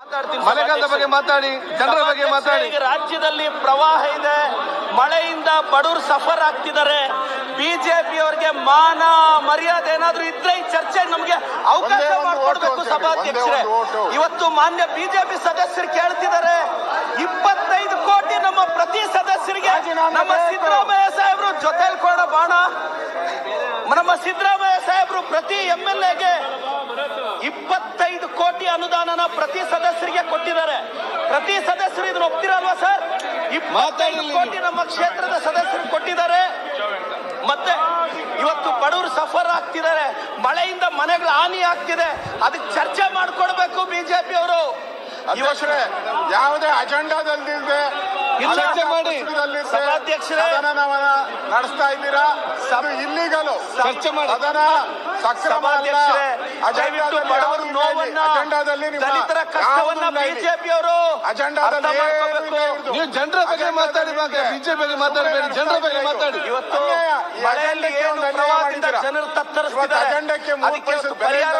ಮಳೆಗಾಲದ ಬಗ್ಗೆ ಮಾತಾಡಿ ಜನರ ಬಗ್ಗೆ ಮಾತಾಡಿ. ರಾಜ್ಯದಲ್ಲಿ ಪ್ರವಾಹ ಇದೆ ಮಳೆಯಿಂದ ಬಡವರು ಸಫರ್ ಆಗ್ತಿದ್ದಾರೆ. ಬಿಜೆಪಿ ಅವರಿಗೆ ಮಾನ ಮರ್ಯಾದೆ ಏನಾದ್ರೂ ಇದ್ರೆ ಈ ಚರ್ಚೆ ನಮ್ಗೆ ಅವಕಾಶ ಮಾಡಿಕೊಡ್ಬೇಕು ಸಭಾಧ್ಯಕ್ಷರೇ. ಇವತ್ತು ಮಾನ್ಯ ಬಿಜೆಪಿ ಸದಸ್ಯರು ಕೇಳ್ತಿದ್ದಾರೆ ಇಪ್ಪತ್ತೈದು ರಾಜೀನಾಮೆ ನಮ್ಮ. ಸಿದ್ದರಾಮಯ್ಯ ಸಾಹೇಬರು ಜೊತೆಲಿ ಕೊಡ ಬಾಣ ನಮ್ಮ ಸಿದ್ದರಾಮಯ್ಯ ಸಾಹೇಬರು ಪ್ರತಿ ಎಂ ಎಲ್ ಎಗೆ ಇಪ್ಪತ್ತೈದು ಕೋಟಿ ಅನುದಾನನ ಪ್ರತಿ ಸದಸ್ಯರಿಗೆ ಕೊಟ್ಟಿದ್ದಾರೆ ಪ್ರತಿ ಸದಸ್ಯರು ಇದನ್ನ ಒಪ್ತಿರಲ್ವಾ ಸರ್ ಇಪ್ಪತ್ತೈದು. ಕೋಟಿ ನಮ್ಮ ಕ್ಷೇತ್ರದ ಸದಸ್ಯರು ಕೊಟ್ಟಿದ್ದಾರೆ ಮತ್ತೆ ಇವತ್ತು ಬಡವರು ಸಫರ್ ಆಗ್ತಿದ್ದಾರೆ ಮಳೆಯಿಂದ ಮನೆಗಳ ಹಾನಿ ಆಗ್ತಿದೆ ಅದಕ್ಕೆ ಚರ್ಚೆ ಮಾಡ್ಕೊಡ್ಬೇಕು ಬಿಜೆಪಿ ಅವರು ಯಾವುದೇ ಅಜೆಂಡಾದಲ್ಲಿ. ಚರ್ಚೆ ಮಾಡಿ. ಸಭಾಧ್ಯಕ್ಷರೇ. ನಡೆಸ್ತಾ ಇದ್ದೀರಾ? ಇಲ್ಲಿಗಲು. ಚರ್ಚೆ ಮಾಡಿ. ಅದನ್ನ ದಯವಿಟ್ಟು ಬಡವರ ನೋವನ್ನ ದಲಿತರ ಕಷ್ಟವನ್ನ ಯಾವುದು ಬಿಜೆಪಿ ಅವರು ಅಜೆಂಡಾದಲ್ಲಿ. ನೀವು ಜನರ ಬಗ್ಗೆ ಮಾತಾಡಿ ಬಿಜೆಪಿ ಬಗ್ಗೆ ಮಾತಾಡಬೇಡಿ ಜನರ ಬಗ್ಗೆ ಮಾತಾಡಿ. ಇವತ್ತು. ಮಳೆಯಲ್ಲಿ ಅಜೆಂಡಕ್ಕೆ ಏನು ಜನರು ತತ್ತರಿಸ್ತಿದ್ದಾರೆ. ಅದಕ್ಕೆ ಪರಿಹಾರ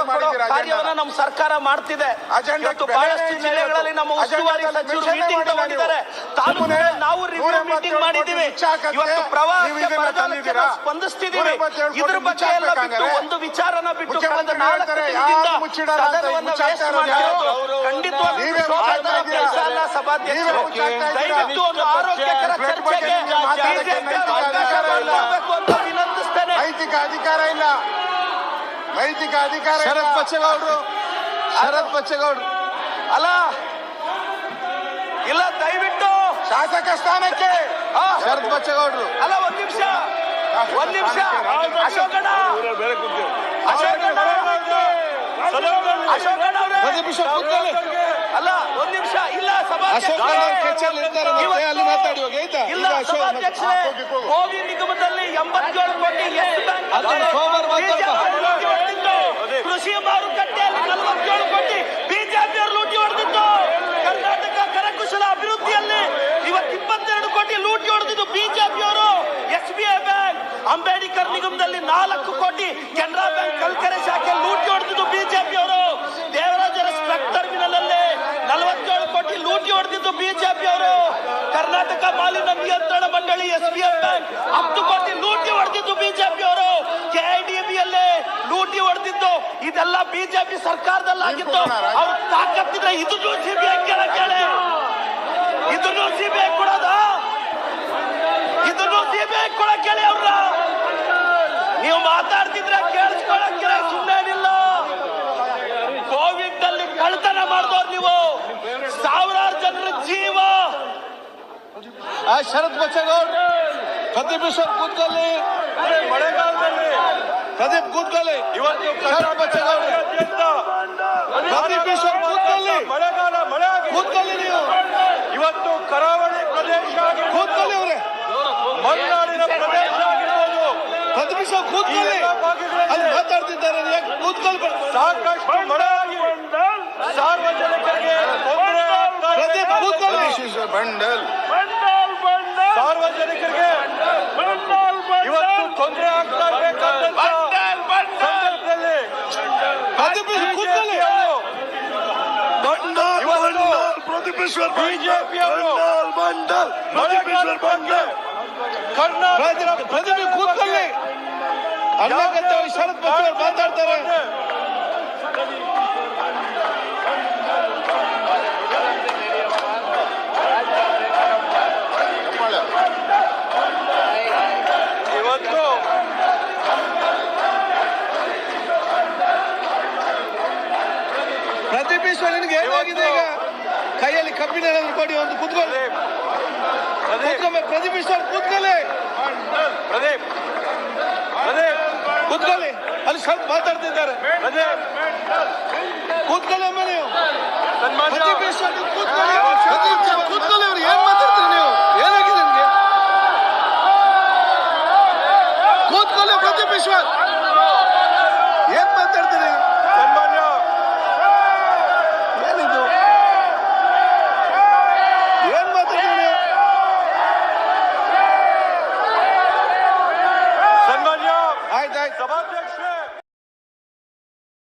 ಕಾರ್ಯವನ್ನ ನಮ್ಮ ಸರ್ಕಾರ ಮಾಡ್ತಿದೆ ಅಜೆಂಡಕ್ಕೆ ಇವತ್ತು ಬಹಳಷ್ಟು ಜಿಲ್ಲೆಗಳಲ್ಲಿ ನಮ್ಮ. ಉಸ್ತುವಾರಿ ಸಚಿವರು ಮೀಟಿಂಗ್ ತಗೊಂಡಿದ್ದಾರೆ ನೀವು. ನಾವು ರಿವ್ಯೂ ಮೀಟಿಂಗ್ ಮಾಡಿದ್ದೀವಿ ಇವತ್ತು ಪ್ರವಾಹ ಪ್ರವಾಹಕ್ಕೆ ಬರಗಾಲಕ್ಕೆ ನಾವು ಸ್ಪಂದಿಸ್ತಿದ್ದೀವಿ ಇದ್ರ ಬಗ್ಗೆ ಎಲ್ಲ ಬಿಟ್ಟು ಒಂದು ವಿಚಾರನ ಬಿಟ್ಟು ಕಳೆದ ನಾಲ್ಕು ದಿನದಿಂದ ಸದನವನ್ನ ಯಾರು? ಮಾಡ್ತಿರೋದು? ಕೆಲಸ ಅಲ್ಲ ಸಭಾಧ್ಯಕ್ಷರು? ದಯವಿಟ್ಟು ಒಂದು ಆರೋಗ್ಯಕರ ಚರ್ಚೆಗೆ ಮಾತಾಡಕ್ಕೆ ಬಿಜೆಪಿ ಅವಕಾಶ ಅಧಿಕಾರ ಇಲ್ಲ. ಮಾಡಿಕೊಡ್ಬೇಕು ಅಂತ ವಿನಂತಿಸ್ತೇನೆ ಅಧಿಕಾರ ಇಲ್ಲ ನೈತಿಕ ಅಧಿಕಾರ. ಶರತ್ ಬಚ್ಚೇಗೌಡರು ಶರತ್ ಬಚ್ಚೇಗೌಡರು ಅಲ್ಲ ಇಲ್ಲ ದಯವಿಟ್ಟು. ಶಾಸಕ ಸ್ಥಾನಕ್ಕೆ. ಶರತ್ ಬಚ್ಚೇಗೌಡರು ಅಲ್ಲ ಒಂದ್ ನಿಮಿಷ. ಒಂದ್ ನಿಮಿಷ. ಅಶೋಕಣ್ಣ. ಅಶೋಕಣ್ಣ. ಅಶೋಕಣ್ಣ. ಅವರೇ ಅಲ್ಲ ಒಂದ್ ನಿಮಿಷ. ಇಲ್ಲ ಅಲ್ಲಿ ಮಾತಾಡಿ ಆಯ್ತಾ? ಸಭಾಧ್ಯಕ್ಷರೇ ಹಾ, ಹೋಗಿ, ನಿಗಮದಲ್ಲಿ ಎಂಬತ್ತೇಳು ಕೋಟಿ ಎಷ್ಟು ಬ್ಯಾಂಕ್ ಅದನ್ನ ಸೋಮವಾರ ಮಾತಾಡ್ಬಾ. ಲೂಟಿ ಹೊಡೆದಿತ್ತು ಕೃಷಿ ಮಾರುಕಟ್ಟೆಯಲ್ಲಿ ನಲವತ್ತೇಳು ಕೋಟಿ ಬಿಜೆಪಿ ಅವರು ಲೂಟಿ ಹೊಡೆದಿತ್ತು ಕರ್ನಾಟಕ ಕರಕುಶಲ ಅಭಿವೃದ್ಧಿಯಲ್ಲಿ ಇವತ್ತು ಇಪ್ಪತ್ತೆರಡು ಕೋಟಿ ಲೂಟಿ ಹೊಡೆದಿದ್ದು ಬಿಜೆಪಿ ಅವರು S B I bank Ambedkar ನಿಗಮದಲ್ಲಿ ನಾಲ್ಕು ಕೋಟಿ ಕೆನರಾ ಬ್ಯಾಂಕ್ ಕಲ್ಕರೆ ಶಾಖೆ ಲೂಟಿ ಹೊಡೆದಿದ್ದು ಬಿಜೆಪಿ ಅವರು ದೇವರಾಜರ ಸ್ಟ್ರಕ್ ಟರ್ಮಿನಲ್ ಅಲ್ಲಿ ನಲವತ್ತೇಳು ಕೋಟಿ ಲೂಟಿ ಹೊಡೆದಿದ್ದು ಬಿಜೆಪಿ ಅವರು ಕರ್ನಾಟಕ ಮಾಲಿನ್ಯ ನಿಯಂತ್ರಣ ಮಂಡಳಿ ಎಸ್ ಬಿ ಎಫ್ ಬ್ಯಾಂಕ್ ಹತ್ತು ಕೋಟಿ ಲೂಟಿ ಹೊಡೆದಿದ್ದು ಬಿಜೆಪಿ ಅವರು ಕೆಐಡಿಬಿ ಅಲ್ಲೇ ಲೂಟಿ ಹೊಡೆದಿದ್ದು. ಇದೆಲ್ಲ ಬಿಜೆಪಿ ಸರ್ಕಾರದಲ್ಲಾಗಿತ್ತು. ಅವ್ರು ತಾಕತ್ತಿದ್ರೆ ಇದನ್ನು ಸಿಬಿಐ ಕೇಳಿ ಇದನ್ನು ಸಿಬಿಐ ಕೊಡೋದ ಇದನ್ನು ಸಿಬಿಐ ಕೊಡಕ್ ಹೇಳಿ ಅವ್ರ ನೀವು ಮಾತಾಡ್ತಿದ್ರೆ ಕೇಳಿಸ್ಕೊಳಕ್ಕೆ ಸುಮ್ಮನೇನಿಲ್ಲ ಕೋವಿಡ್ ಅಲ್ಲಿ ಕಳ್ತನ ಮಾಡಿದವ್ರು ನೀವು ಸಾವಿರಾರು ಜನರ ಜೀವ ಆ ಶರತ್ ಬಚ್ಚೇಗೌಡರು. ಪ್ರದೀಪ್ ಈಶ್ವರ್ ಕೂತ್ಕೊಳ್ಳಿ. ಮಳೆಗಾಲದಲ್ಲಿ ಪ್ರದೀಪ್ ಕೂತ್ಕೊಳ್ಳಿ. ಇವತ್ತು ಶರತ್ ಬಚ್ಚೇಗೌಡರು. ಪ್ರದೀಪ್ ಕೂತ್ಕೊಳ್ಳಿ. ಮಳೆಗಾಲ ಮಳೆ ಕೂತ್ಕೊಳ್ಳಿ ನೀವು. ಇವತ್ತು ಕರಾವಳಿ ಪ್ರದೇಶ ಕೂತ್ಕೊಳ್ಳಿ ಅವರೇ. ಮಲೆನಾಡಿನ ಪ್ರದೇಶ ಆಗಿರ್ಬೋದು. ಈಶ್ವರ್ ಕೂತ್ಕೊಳ್ಳಿ. ಅಲ್ಲಿ ಮಾತಾಡ್ತಿದ್ದಾರೆ ಕೂತ್ಕೊಳ್ಳಿ ಸಾಕಷ್ಟು ಮಳೆ ಆಗಿ ಸಾರ್ವಜನಿಕರಿಗೆ ತೊಂದರೆ ಆಗ್ತಾ ಇದೆ. ಪ್ರದೀಪ್ ಕೂತ್ಕೊಳ್ಳಿ This is a bundle. ಸಾರ್ವಜನಿಕರಿಗೆ ಇವತ್ತು ತೊಂದರೆ ಆಗ್ತಾ ಇರಬೇಕಾದಂತ ಸಂದರ್ಭದಲ್ಲಿ ಪ್ರದೀಪ್ ಈಶ್ವರ್ ಕೂತ್ಕೊಳ್ಳಿ ಬಿಜೆಪಿ ಅವರು ಮಳೆಗಾಲದ ಬಗ್ಗೆ ಕರ್ನಾಟಕ ಪ್ರದೀಪ್ ಪ್ರದೀಪ್ ನೀವು ಕೂತ್ಕೊಳ್ಳಿ ಅನ್ನಕಂತ ಶರತ್ ಬಚ್ಚೇಗೌಡರು ಮಾತಾಡ್ತಾರೆ ಪರಮೇಶ್ವರನಿಗೆ ಏನಾಗಿದೆ ಈಗ? ಕೈಯಲ್ಲಿ ಕಬ್ಬಿಣ ಕೊಡಿ ಒಂದು ಕುತ್ಕೊಳ್ಳಿ. ಕೂತ್ಕೊಮ್ಮೆ ಪ್ರದೀಪೇಶ್ವರ್ ಕೂತ್ಕೊಳ್ಳಿ. ಪ್ರದೀಪ್ ಪ್ರದೀಪ್. ಕೂತ್ಕೊಳ್ಳಿ. ಅಲ್ಲಿ ಸ್ವಲ್ಪ ಮಾತಾಡ್ತಿದ್ದಾರೆ. ಕೂತ್ಕೊಳ್ಳಮ್ಮ ನೀವು. ಪ್ರದೀಪೇಶ್ವರ್ ಕೂತ್ಕೊಳ್ಳಿ. ಕೂತ್ಕೊಳ್ಳಿ. ಅವ್ರು ಏನ್ ಮಾತಾಡ್ತೀರಿ ನೀವು? ಏನಾಗಿದೆ ನಿಮಗೆ? ಕೂತ್ಕೊಳ್ಳಿ ಪ್ರದೀಪೇಶ್ವರ್